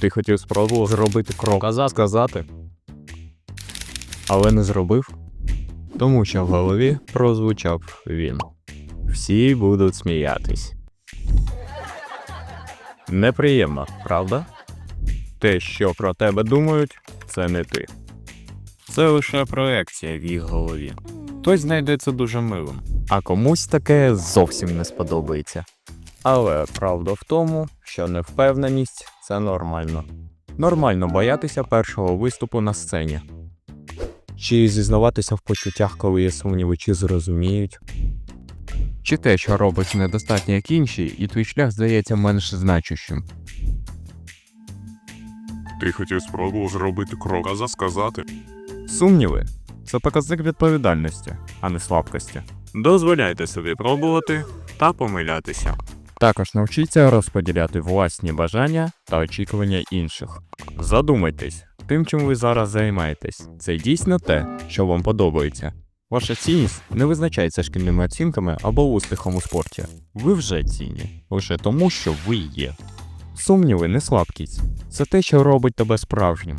Ти хотів спробувати зробити крок каза сказати, але не зробив, тому що в голові прозвучав він. Всі будуть сміятись. Неприємно, правда? Те, що про тебе думають, це не ти. Це лише проекція в їх голові. Хтось знайде це дуже милим, а комусь таке зовсім не сподобається. Але правда в тому, що невпевненість це нормально. Нормально боятися першого виступу на сцені. Чи зізнаватися в почуттях, коли є сумніви, чи зрозуміють. Чи те, що робиш недостатньо як інші, і твій шлях здається менш значущим. Ти хотів спробувати зробити крок, а сказати. Сумніви це показник відповідальності, а не слабкості. Дозволяйте собі пробувати та помилятися. Також навчіться розподіляти власні бажання та очікування інших. Задумайтесь, тим, чим ви зараз займаєтесь, це дійсно те, що вам подобається. Ваша цінність не визначається шкільними оцінками або успіхом у спорті. Ви вже цінні лише тому, що ви є. Сумніви не слабкість, це те, що робить тебе справжнім.